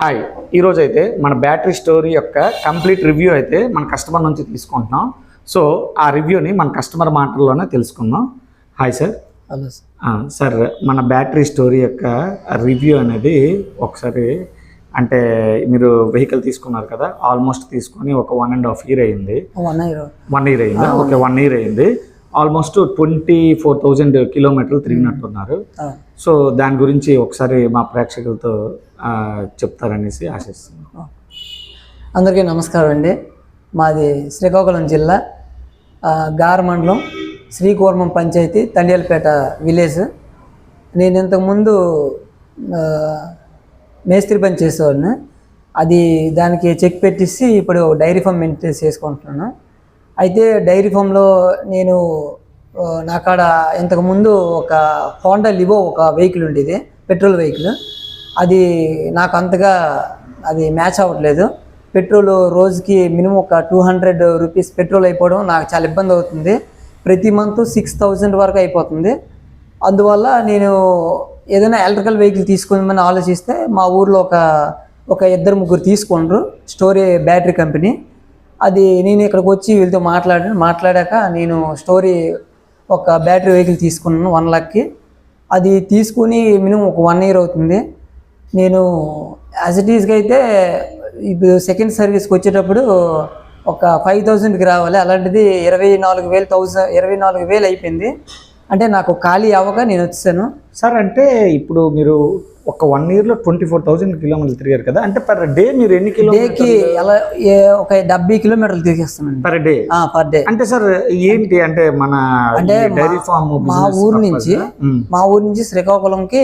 Hi ఈరోజు అయితే మన బ్యాటరీ స్టోరీ యొక్క కంప్లీట్ రివ్యూ అయితే మన కస్టమర్ నుంచి తీసుకుంటున్నాం. సో ఆ రివ్యూని మన కస్టమర్ మాటల్లోనే తెలుసుకుందాం. Hi sir hello sir sir మన బ్యాటరీ స్టోరీ యొక్క రివ్యూ అనేది ఒకసారి అంటే మీరు వెహికల్ తీసుకున్నారు కదా ఆల్మోస్ట్ తీసుకొని ఒక వన్ అండ్ హాఫ్ ఇయర్ అయింది. వన్ ఇయర్ వన్ ఇయర్ అయింది? ఓకే వన్ ఇయర్ అయింది. ఆల్మోస్ట్ ట్వంటీ ఫోర్ థౌజండ్ కిలోమీటర్లు తిరిగినట్టున్నారు. సో దాని గురించి ఒకసారి మా ప్రేక్షకులతో చెప్తారనేసి ఆశిస్తున్నాను అందరికీ నమస్కారం అండి. మాది శ్రీకాకుళం జిల్లా గార మండలం శ్రీకూర్మం పంచాయతీ తండ్యాలపేట విలేజ్. నేను ఇంతకుముందు మేస్త్రి పని చేసేవాడిని. అది దానికి చెక్ పెట్టిసి ఇప్పుడు డైరీ ఫామ్ మెయింటైన్ చేసుకుంటున్నాను. అయితే డైరీ ఫామ్లో నేను నాకాడ నా కాడ ఇంతకుముందు ఒక హోండా లివో ఒక వెహికల్ ఉండేది పెట్రోల్ వెహికల్. అది నాకు అంతగా అది మ్యాచ్ అవ్వట్లేదు. పెట్రోల్ రోజుకి మినిమం ఒక టూ హండ్రెడ్ రూపీస్ పెట్రోల్ అయిపోవడం నాకు చాలా ఇబ్బంది అవుతుంది. ప్రతి మంత్ సిక్స్ థౌజండ్ వరకు అయిపోతుంది. అందువల్ల నేను ఏదైనా ఎలక్ట్రికల్ వెహికల్ తీసుకుందామని ఆలోచిస్తే మా ఊర్లో ఒక ఒక ఇద్దరు ముగ్గురు తీసుకుండ్రు స్టోరీ బ్యాటరీ కంపెనీ. అది నేను ఇక్కడికి వచ్చి వీళ్ళతో మాట్లాడాను. మాట్లాడాక నేను స్టోరీ ఒక బ్యాటరీ వెహికల్ తీసుకున్నాను వన్ లాక్కి. అది తీసుకుని మినిమం ఒక వన్ ఇయర్ అవుతుంది. నేను యాజ్ ఇట్ ఈస్గా అయితే ఇప్పుడు సెకండ్ సర్వీస్కి వచ్చేటప్పుడు ఒక ఫైవ్ థౌజండ్కి రావాలి. అలాంటిది ఇరవై నాలుగు వేలు థౌజండ్ ఇరవై నాలుగు వేలు అయిపోయింది. అంటే నాకు ఖాళీ అవ్వగా నేను వచ్చాను సార్ అంటే ఇప్పుడు మీరు ఒక వన్ ఇయర్లో ట్వంటీ ఫోర్ థౌజండ్ కిలోమీటర్లు తిరిగారు కదా అంటే పర్ డే మీరు ఎన్ని డేకి ఎలా ఏ- ఒక డెబ్బై కిలోమీటర్లు తిరిగేస్తానండి. పర్ డే పర్ డే అంటే సార్ ఏంటి అంటే మన అంటే డైరీ ఫార్మ్ మా ఊరు నుంచి మా ఊరు నుంచి శ్రీకాకుళంకి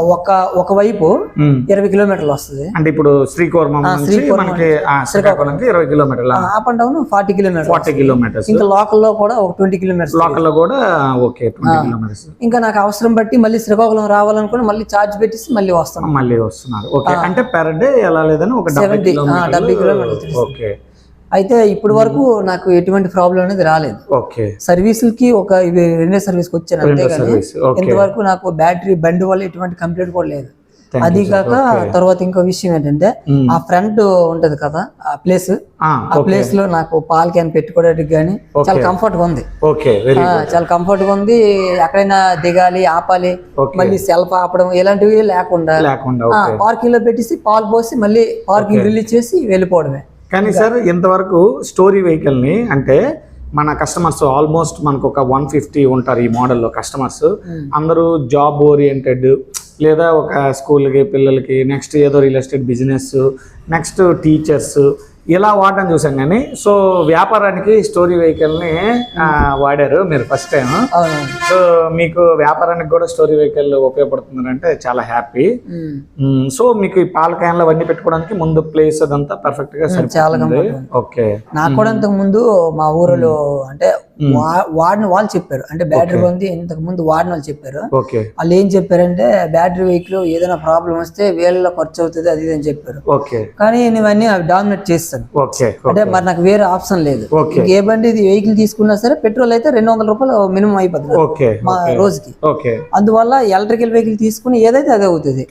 ఒక ఒక వైపు ఇరవై కిలోమీటర్లు వస్తుంది. అంటే ఇప్పుడు శ్రీకోర్మం నుంచి మనకి శ్రీకాకుళంకి ఇరవై కిలోమీటర్ల. Up and down forty kilometres forty kilometres. ఇంకా లోకల్లో కూడా ఒక ట్వంటీ కిలోమీటర్స్ లోకల్లో కూడా ఓకే కిలోమీటర్స్. ఇంకా నాకు అవసరం బట్టి మళ్ళీ శ్రీకాకుళం రావాలనుకుని మళ్ళీ ఛార్జ్ పెట్టేసి మళ్ళీ వస్తాను. మళ్ళీ వస్తున్నారు. ఓకే అంటే పెర్ డే ఎలా లేదని ఒక డెబ్బై 70, ఆ, డెబ్బై కిలోమీటర్లు కిలోమీటర్లు ఓకే. అయితే ఇప్పటి వరకు నాకు ఎటువంటి ప్రాబ్లం అనేది రాలేదు. ఓకే. సర్వీసులకి ఒక ఇవి రెండే సర్వీస్కి వచ్చాను అంతేగాని సర్వీస్ ఇంతవరకు నాకు బ్యాటరీ బండి వల్ల ఎటువంటి కంప్లైంట్ కూడా లేదు. అది కాక తర్వాత ఇంకో విషయం ఏంటంటే ఆ ఫ్రంట్ ఉంటది కదా ఆ ప్లేస్ ఆ, ప్లేస్లో నాకు పాల్ క్యాన్ పెట్టుకోవడానికి కానీ చాలా కంఫర్ట్గా ఉంది చాలా కంఫర్ట్గా ఉంది. ఎక్కడైనా దిగాలి ఆపాలి మళ్ళీ సెల్ఫ్ ఆపడం ఇలాంటివి లేకుండా పార్కింగ్లో పెట్టేసి పాలు పోసి మళ్ళీ పార్కింగ్ రిలీజ్ చేసి వెళ్ళిపోవడమే. కానీ సార్ ఇంతవరకు స్టోరీ వెహికల్ని అంటే మన కస్టమర్స్ ఆల్మోస్ట్ మనకు ఒక వన్ ఫిఫ్టీ ఉంటారు ఈ మోడల్లో కస్టమర్స్. అందరూ జాబ్ ఓరియంటెడ్ లేదా ఒక స్కూల్కి పిల్లలకి నెక్స్ట్ ఏదో real estate business next teachers ఇలా వాడడం చూసాం కానీ సో వ్యాపారానికి స్టోరీ వెహికల్ని వాడారు మీరు ఫస్ట్ టైం సో మీకు వ్యాపారానికి కూడా స్టోరీ వెహికల్ ఉపయోగపడుతుందంటే చాలా హ్యాపీ. సో మీకు ఈ పాల క్యాన్లు అవన్నీ పెట్టుకోవడానికి ముందు ప్లేస్ అదంతా పర్ఫెక్ట్గా చాలా. ఓకే. నాకు కూడా ఇంతకు ముందు మా ఊరిలో అంటే వాడిన వాళ్ళు చెప్పారు. అంటే బ్యాటరీ ఉంది ఇంతకు ముందు వాడిన వాళ్ళు చెప్పారు. వాళ్ళు ఏం చెప్పారంటే బ్యాటరీ వెహికల్ ఏదైనా ప్రాబ్లం వస్తే వేలలో ఖర్చు అవుతుంది అది అని చెప్పారు. కానీ నేను ఇవన్నీ అవి డామినేట్ చేస్తాను. అంటే మరి నాకు వేరే ఆప్షన్ లేదు. ఏ బండి ఇది వెహికల్ తీసుకున్నా సరే పెట్రోల్ అయితే రెండు వందల రూపాయలు మినిమం అయిపోతుంది. మా రోజుకి. అందువల్ల ఎలక్ట్రికల్ వెహికల్ తీసుకుని ఏదైతే అదే అవుతుంది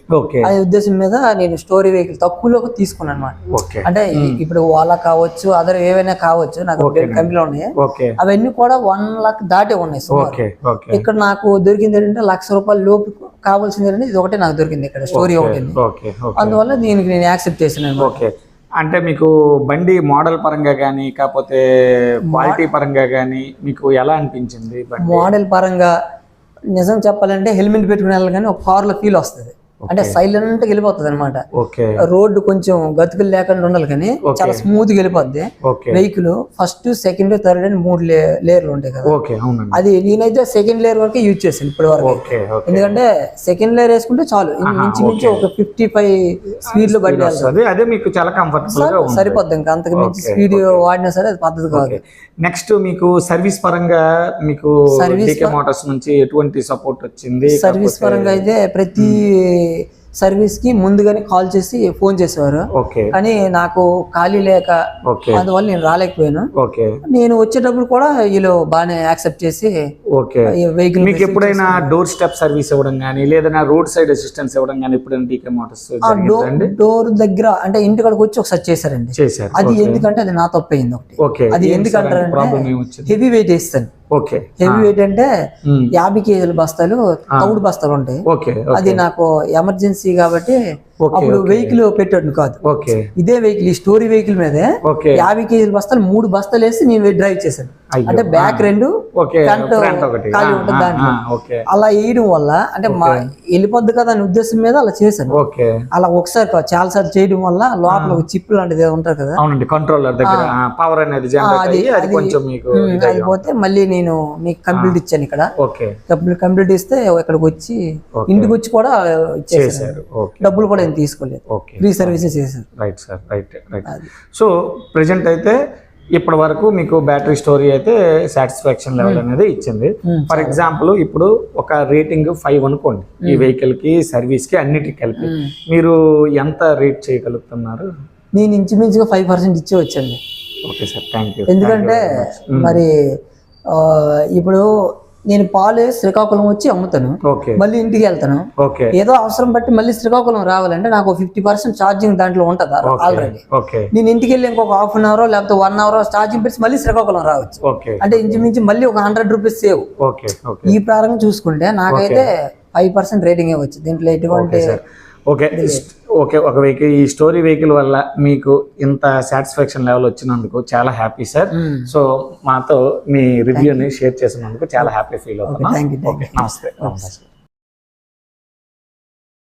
అనే ఉద్దేశం మీద నేను స్టోరీ వెహికల్ తక్కువలో తీసుకున్నాను అనమాట ఓకే. అంటే ఇప్పుడు ఓలా కావచ్చు అదర్ ఏవైనా కావచ్చు నాకు కంపెనీలో ఉన్నాయి. అవన్నీ కూడా వన్ లాక్ దాటే ఉన్నాయి ఇక్కడ నాకు దొరికింది ఏంటంటే లక్ష రూపాయల లోపు కావాల్సింది ఏంటంటే ఇది ఒకటే నాకు దొరికింది ఇక్కడ స్టోరీ ఒకటి అందువల్ల దీనికి నేను యాక్సెప్ట్ చేశాను ఓకే. అంటే మీకు బండి మోడల్ పరంగా కానీ కాకపోతే క్వాలిటీ పరంగా కానీ మీకు ఎలా అనిపించింది మోడల్ పరంగా నిజం చెప్పాలంటే హెల్మెట్ పెట్టుకుని కానీ ఒక కార్లో ఫీల్ వస్తుంది. అంటే సైలెంట్ వెళ్ళిపోతుంది అనమాట రోడ్డు కొంచెం గతుకులు లేకుండా ఉండాలి కానీ చాలా స్మూత్గా వెళ్ళిపోద్ది. వెహికల్ ఫస్ట్ సెకండ్ థర్డ్ అని మూడు లేయర్లు ఉంటాయి కదా. అది నేనైతే సెకండ్ లేయర్ వరకే యూజ్ చేశాను ఇప్పటి వరకు. ఎందుకంటే సెకండ్ లేయర్ వేసుకుంటే చాలు. మించి మించి ఒక ఫిఫ్టీ ఫైవ్ స్పీడ్లో వస్తుంది. అదే మీకు చాలా కంఫర్టబుల్గా సరిపోద్ది ఇంకా. అంతకు మించి స్పీడ్ వాడినా సరే అది పద్ధతి కాదు. నెక్స్ట్ మీకు సర్వీస్ పరంగా మీకు డీకే మోటార్స్ నుంచి ఎటువంటి సపోర్ట్ వచ్చింది? సర్వీస్ పరంగా అయితే ప్రతి సర్వీస్కి ముందుగానే కాల్ చేసి ఫోన్ చేసేవారు. కానీ నాకు ఖాళీ లేక అందువల్ల నేను రాలేకపోయాను. నేను వచ్చేటప్పుడు కూడా వీళ్ళు బాగానే యాక్సెప్ట్ చేసి వెహికల్ మీకు ఎప్పుడైనా డోర్ స్టెప్ సర్వీస్ ఇవ్వడం కానీ లేదా రోడ్ సైడ్ అసిస్టెన్స్ ఇవ్వడం కానీ ఎప్పుడైనా డీకే మోటార్స్ డోర్ దగ్గర అంటే ఇంటికాడికి వచ్చి ఒకసారి చేశారండి. చేశారు. అది ఎందుకంటే అది నా తప్పు అయింది ఒకటి అది ఎందుకంటారంటే హెవీ వెయిట్ వేస్తాను. ఓకే. హెవీ వెయిట్ అంటే. యాభై కేజీల బస్తాలు తౌడు బస్తాలు ఉంటాయి. ఓకే. అది నాకు ఎమర్జెన్సీ కాబట్టి అప్పుడు వెహికల్ పెట్టాడు కాదు. ఓకే. ఇదే వెహికల్ ఈ స్టోరీ వెహికల్ మీదే యాభై కేజీల బస్తాలు మూడు బస్తాలు వేసి నేను డ్రైవ్ చేశాను. అంటే బ్యాక్ రెండు ఖాళీ ఉంటుంది దాంట్లో. అలా వేయడం వల్ల అంటే మా వెళ్ళిపోద్ది కదా అనే ఉద్దేశం మీద అలా చేశాను. అలా ఒకసారి చాలా సార్లు చేయడం వల్ల లోపల ఒక చిప్ లాంటిది ఉంటుంది కదా. కంట్రోలర్ దగ్గర పవర్ అనేది అది- అది అది- కొంచెం మీకు ఉమ్, అది పోతే మళ్ళీ నేను మీకు కంప్లీట్ ఇచ్చాను ఇక్కడ. కంప్లీట్ ఇస్తే ఇక్కడికి వచ్చి. ఇంటికి వచ్చి కూడా ఓకే. డబ్బులు కూడా ఏం తీసుకోలేదు. ఓకే. ఫ్రీ సర్వీసెస్ చేశారు right sir right right so present అయితే ఇప్పటి వరకు మీకు బ్యాటరీ స్టోరీ అయితే సాటిస్ఫాక్షన్ లెవెల్ అనేది ఇచ్చింది. Hmm, ఫర్ ఎగ్జాంపుల్ ఇప్పుడు ఒక రేటింగ్ ఫైవ్ అనుకోండి. ఈ వెహికల్కి సర్వీస్కి అన్నిటికి కలిపి Hmm. మీరు ఎంత రేట్ చేయగలుగుతున్నారు? నేను ఇంచుమించుగా ఫైవ్ పర్సెంట్ ఇచ్చే వచ్చండి ఓకే సార్ థ్యాంక్ యూ ఎందుకంటే మరి ఇప్పుడు నేను పాలు శ్రీకాకుళం వచ్చి అమ్ముతాను. మళ్ళీ ఇంటికి వెళ్తాను. ఏదో అవసరం బట్టి మళ్ళీ శ్రీకాకుళం రావాలంటే నాకు ఫిఫ్టీ పర్సెంట్ ఛార్జింగ్ దాంట్లో ఉంటుంది ఆల్రెడీ నేను ఇంటికి వెళ్ళి ఇంకొక హాఫ్ అన్ అవర్ లేకపోతే వన్ అవర్ ఛార్జింగ్ పెట్టి మళ్ళీ శ్రీకాకుళం రావచ్చు. అంటే ఇంచుమించు మళ్ళీ ఒక హండ్రెడ్ రూపీస్ సేవ్. ఈ ప్రారంభం చూసుకుంటే నాకైతే ఫైవ్ పర్సెంట్ రేటింగ్ వచ్చింది దీంట్లో ఎటువంటి ఓకే. ఓకే ఒక వెహికల్ ఈ స్టోరీ వెహికల్ వల్ల మీకు ఇంత సాటిస్ఫాక్షన్ లెవెల్ వచ్చినందుకు చాలా హ్యాపీ సార్. సో మాతో మీ రివ్యూని షేర్ చేసినందుకు చాలా హ్యాపీ ఫీల్ అవుతున్నాం. ఓకే నమస్తే. నమస్తే